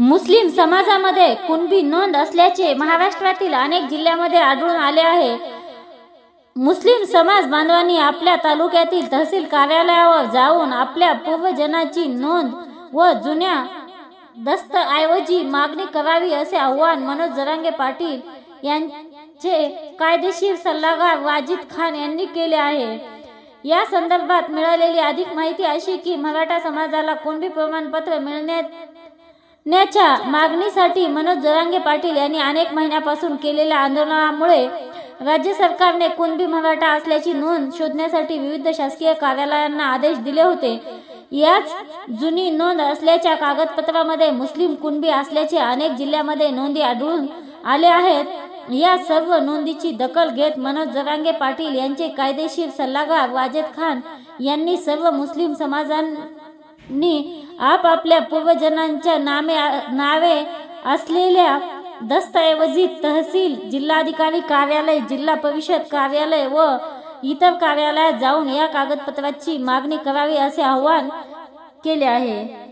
मुस्लिम समाजामध्ये कुणबी नोंद असल्याचे महाराष्ट्रातील अनेक जिल्ह्यामध्ये आढळून आले आहे. मुस्लिम समाज बांधवांनी आपल्या तालुक्यातील तहसील कार्यालयावर जाऊन आपल्या पूर्वजनाची नोंद व जुन्या दस्तऐवजी मागणी करावी असे आवाहन मनोज जरांगे पाटील यांचे कायदेशीर सल्लागार वाजिद खान यांनी केले आहे. या संदर्भात मिळालेली अधिक माहिती अशी की मराठा समाजाला कुणबी प्रमाणपत्र मिळण्यात न्याच्या मागणीसाठी मनोज जरांगे पाटील यांनी अनेक महिन्यापासून केलेल्या आंदोलनामुळे राज्य सरकारने कुणबी मराठा असल्याची नोंद शोधण्यासाठी विविध शासकीय कार्यालयांना आदेश दिले होते. याच जुनी नोंद असल्याच्या कागदपत्रामध्ये मुस्लिम कुणबी असल्याचे अनेक जिल्ह्यामध्ये नोंदी आढळून आले आहेत. या सर्व नोंदीची दखल घेत मनोज जरांगे पाटील यांचे कायदेशीर सल्लागार वाजेद खान यांनी सर्व मुस्लिम नी आपापल्या पूर्वजनांच्या नामे नावे असलेल्या दस्तऐवजी तहसील जिल्हाधिकारी कार्यालय जिल्हा परिषद कार्यालय व इतर कार्यालयात जाऊन या कागदपत्राची मागणी करावी असे आवाहन केले आहे.